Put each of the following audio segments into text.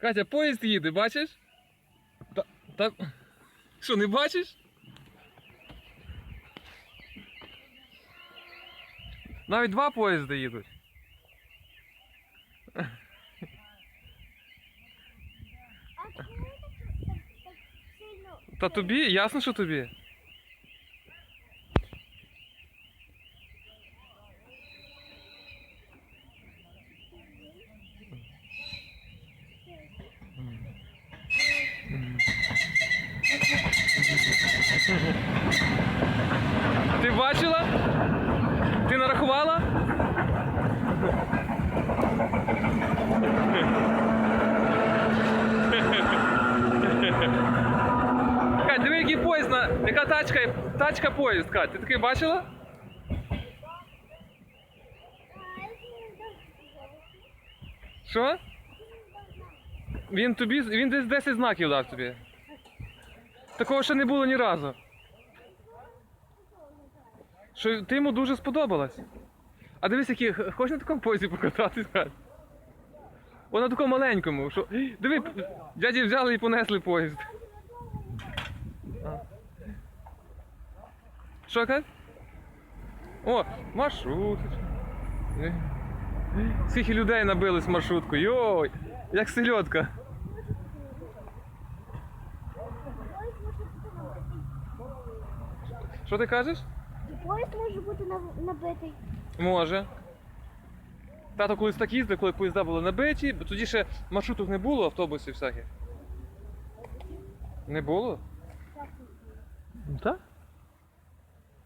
Катя, поїзд їде, бачиш? Та, та... Що, не бачиш? Навіть два поїзди їдуть. Та тобі, ясно, що тобі. Ти бачила? Ти нарахувала? Кать, диви, який поїзд на. Яка тачка, тачка поїзд, Кать, ти такий бачила? Що? Він тобі. Він десь 10 знаків дав тобі. Такого ще не було ні разу. Що ти йому дуже сподобалась. А дивись, які. Хочеш на такому поїзді покататись, Кать? О, на такому маленькому. Що... Диви, дяді взяли і понесли поїзд. Що Кать? О, маршруточка. Е. Скільки людей набились в маршрутку. Йой! Як селедка. Що ти кажеш? Поїзд може бути набитий. Може. Тато колись так їздив, коли поїзда були набиті, бо тоді ще маршруток не було, автобусів всяких. Не було? Ну, Так.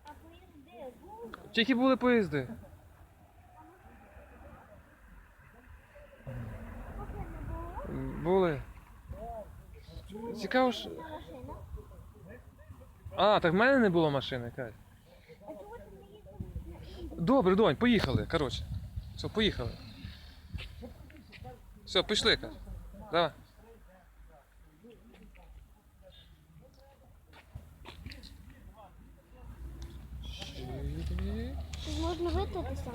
А поїзди були? Тільки були поїзди. Були. Цікаво ж. А, так в мене не було машини, Кать. Добре, донь, поїхали. Коротше. Все, поїхали. Все, пішли, Кать. Давай. Можна витратися?